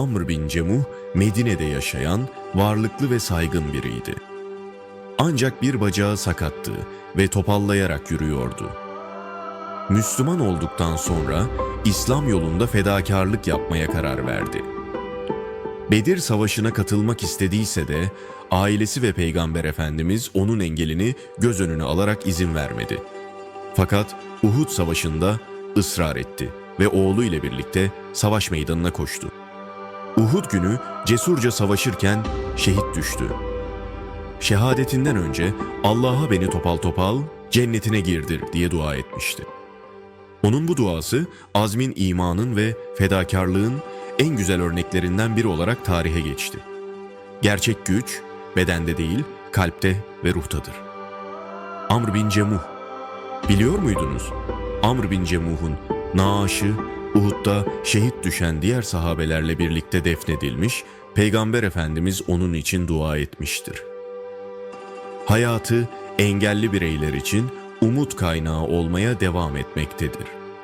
Amr bin Cemuh Medine'de yaşayan varlıklı ve saygın biriydi. Ancak bir bacağı sakattı ve topallayarak yürüyordu. Müslüman olduktan sonra İslam yolunda fedakarlık yapmaya karar verdi. Bedir Savaşı'na katılmak istediyse de ailesi ve Peygamber Efendimiz onun engelini göz önüne alarak izin vermedi. Fakat Uhud Savaşı'nda ısrar etti ve oğlu ile birlikte savaş meydanına koştu. Uhud günü cesurca savaşırken şehit düştü. Şehadetinden önce Allah'a beni topal topal cennetine girdir diye dua etmişti. Onun bu duası azmin imanın ve fedakarlığın en güzel örneklerinden biri olarak tarihe geçti. Gerçek güç bedende değil, kalpte ve ruhtadır. Amr bin Cemuh Biliyor muydunuz? Amr bin Cemuh'un naaşı Uhud'da şehit düşen diğer sahabelerle birlikte defnedilmiş, Peygamber Efendimiz onun için dua etmiştir. Hayatı engelli bireyler için umut kaynağı olmaya devam etmektedir.